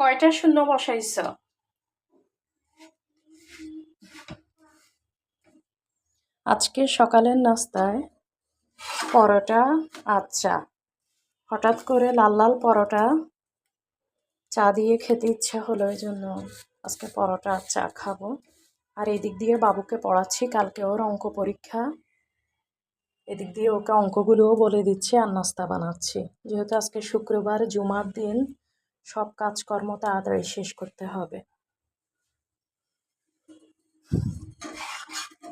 কয়টা শূন্য বসাইছ? আজকে সকালের নাস্তায় পরোটা আচ্ছা হঠাৎ করে লাল লাল পরোটা চা দিয়ে খেতে ইচ্ছা হলো এই জন্য আজকে পরোটা চা খাব। আর এদিক দিয়ে বাবুকে পড়াচ্ছি, কালকে ওর অঙ্ক পরীক্ষা। এদিক দিয়ে ওকে অঙ্কগুলোও বলে দিচ্ছি আর নাস্তা বানাচ্ছি। যেহেতু আজকে শুক্রবার, জুমার দিন সব কাজকর্ম তাড়াতাড়ি শেষ করতে হবে।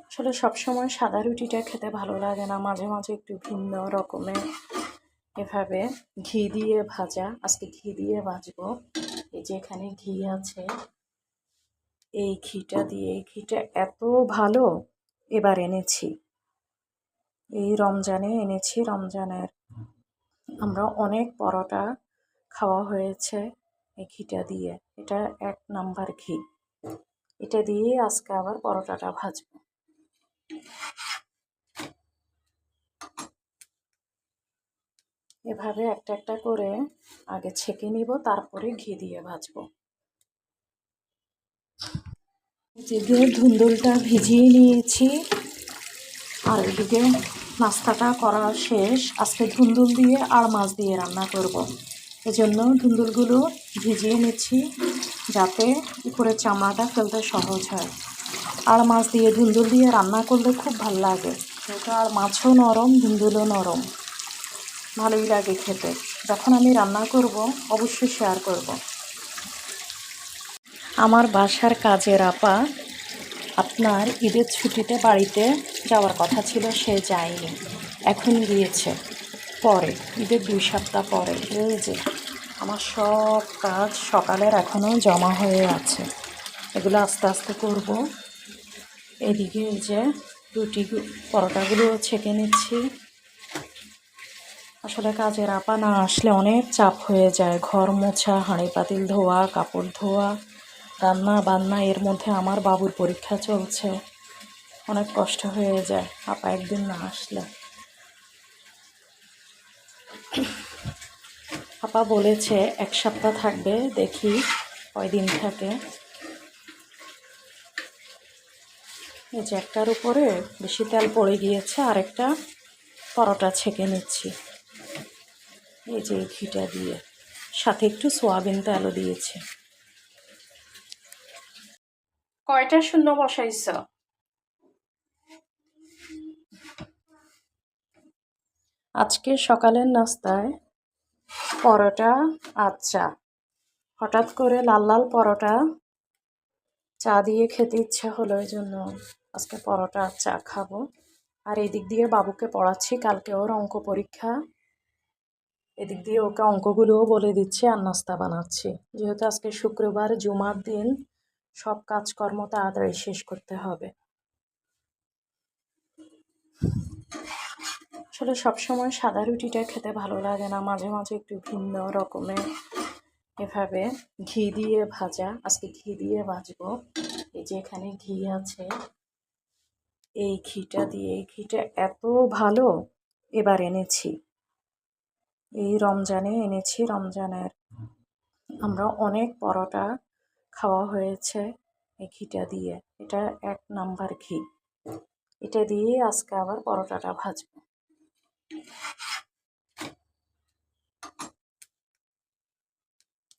আসলে সবসময় সাদা রুটিটা খেতে ভালো লাগে না। মাঝে মাঝে একটু ভিন্ন রকমের এভাবে ঘি দিয়ে ভাজা। আজকে ঘি দিয়ে ভাজবো। এই যে এখানে ঘি আছে। এই ঘিটা দিয়ে, এই ঘিটা এত ভালো। এবার এনেছি। এই রমজানে এনেছি। রমজানের আমরা অনেক পরোটা খাওয়া হয়েছে এই ঘিটা দিয়ে। এটা এক নাম্বার ঘি। এটা দিয়ে আজকে আবার পরোটাটা ভাজবো। এভাবে একটা একটা করে আগে ছেঁকে নিব, তারপরে ঘি দিয়ে ভাজবো। যেদিকে ধুন্দুলটা ভিজিয়ে নিয়েছি, আর এদিকে নাস্তাটা করা শেষ, আজকে ধুন্দুল দিয়ে আর মাছ দিয়ে রান্না করব। এজন্য ধুন্দুলগুলো ভিজিয়ে নিচ্ছি যাতে উপরের চামড়াটা ফেলতে সহজ হয়। আর মাছ দিয়ে ধুন্দুল দিয়ে রান্না করলে খুব ভালো লাগে। সেটা আর মাছও নরম, ধুন্দুলও নরম। ভালোই লাগে খেতে। যখন আমি রান্না করব, অবশ্যই শেয়ার করব। আমার বাসার কাজের আপা আপনার ঈদের ছুটিতে বাড়িতে যাওয়ার কথা ছিল, সে যায়নি। এখন গিয়েছে। পরে, ঈদের দুই সপ্তাহ পরে, এই যে আমার সব কাজ সকালের এখনও জমা হয়ে আছে। এগুলো আস্তে আস্তে করব। এদিকে যে রুটি পরোটাগুলো ছেঁকে নিচ্ছি। আসলে কাজের আপা না আসলে অনেক চাপ হয়ে যায়। ঘর মোছা, হাঁড়ি পাতিল ধোয়া, কাপড় ধোয়া, রান্না বান্না, এর মধ্যে আমার বাবুর পরীক্ষা চলছে। অনেক কষ্ট হয়ে যায়। আপা একদিন না আসলে। আপা বলেছে এক সপ্তাহ থাকবে, দেখি কয়দিন থাকে। এই যে একটার উপরে বেশি তেল পড়ে গিয়েছে, আরেকটা পরোটা ছেঁকে নিচ্ছি। এই যে ঘিটা দিয়ে। সাথে একটু সোয়াবিন তেলও দিয়েছে। কয়টা শূন্য বসাইছ? আজকে সকালের নাস্তায় পরোটা আর চা। হঠাৎ করে লাল লাল পরোটা চা দিয়ে খেতে ইচ্ছা হলো এই জন্য আজকে পরোটা আর চা খাব। আর এদিক দিয়ে বাবুকে পড়াচ্ছি, কালকে ওর অঙ্ক পরীক্ষা। এদিক দিয়ে ওকে অঙ্কগুলোও বলে দিচ্ছি আর নাস্তা বানাচ্ছি। যেহেতু আজকে শুক্রবার, জুমার দিন, সব কাজকর্ম তাড়াতাড়ি শেষ করতে হবে। আসলে সবসময় সাদা রুটিটা খেতে ভালো লাগে না। মাঝে মাঝে একটু ভিন্ন রকমের এভাবে ঘি দিয়ে ভাজা। আজকে ঘি দিয়ে ভাজবো। এই যে এখানে ঘি আছে। এই ঘিটা দিয়ে, এই ঘিটা এত ভালো। এবার এনেছি। এই রমজানে এনেছি, রমজানের আমরা অনেক পরোটা খাওয়া হয়েছে এই ঘিটা দিয়ে। এটা এক নাম্বার ঘি। এটা দিয়ে আজকে আবার পরোটাটা ভাজবো।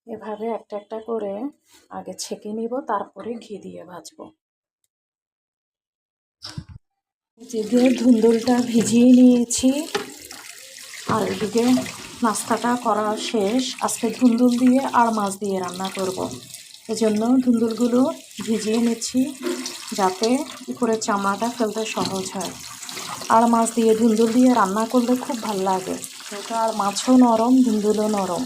এভাবে একটা একটা করে আগে ছেঁকে নিব, তারপরে ঘি দিয়ে ভাজবো। যেদিকে ধুন্দুলটা ভিজিয়ে নিয়েছি, আর এদিকে নাস্তাটা করা শেষ। আজকে ধুন্দুল দিয়ে আর মাছ দিয়ে রান্না করব। এজন্য ধুন্দুলগুলো ভিজিয়ে নিচ্ছি যাতে উপরের চামড়াটা ফেলতে সহজ হয়। আর মাছ দিয়ে ধুন্দুল দিয়ে রান্না করলে খুব ভালো লাগে। সেটা আর মাছও নরম, ধুন্দুলও নরম।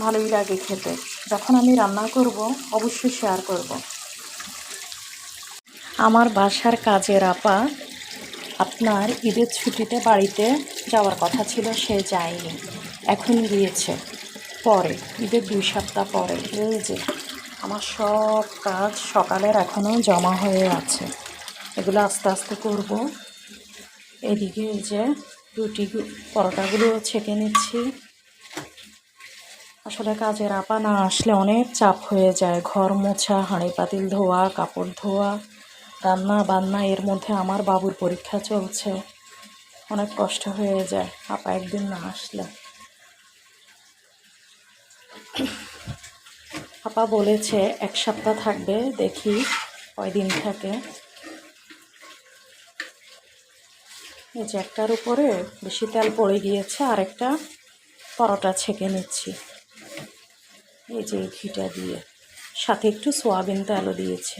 ভালোই লাগে খেতে। যখন আমি রান্না করব, অবশ্যই শেয়ার করব। আমার বাসার কাজের আপা আপনার ঈদের ছুটিতে বাড়িতে যাওয়ার কথা ছিল, সে যায়নি। এখন গিয়েছে। পরে, ঈদের দুই সপ্তাহ পরে। এই যে, আমার সব কাজ সকালের এখনও জমা হয়ে আছে। এগুলো আস্তে আস্তে করব। এদিকে এই যে রুটি পরোটাগুলো ছেঁকে নিচ্ছি। আসলে কাজের আপা না আসলে অনেক চাপ হয়ে যায়। ঘর মোছা, হাঁড়ি পাতিল ধোয়া, কাপড় ধোয়া, রান্না বান্না, এর মধ্যে আমার বাবুর পরীক্ষা চলছে। অনেক কষ্ট হয়ে যায়। আপা একদিন না আসলে। আপা বলেছে, এক সপ্তাহ থাকবে, দেখি কয়দিন থাকে। এই যে একটার উপরে বেশি তেল পড়ে গিয়েছে আর একটা পরোটা ছেঁকে নিচ্ছি। এই যে ঘিটা দিয়ে। সাথে একটু সোয়াবিন তেলও দিয়েছি।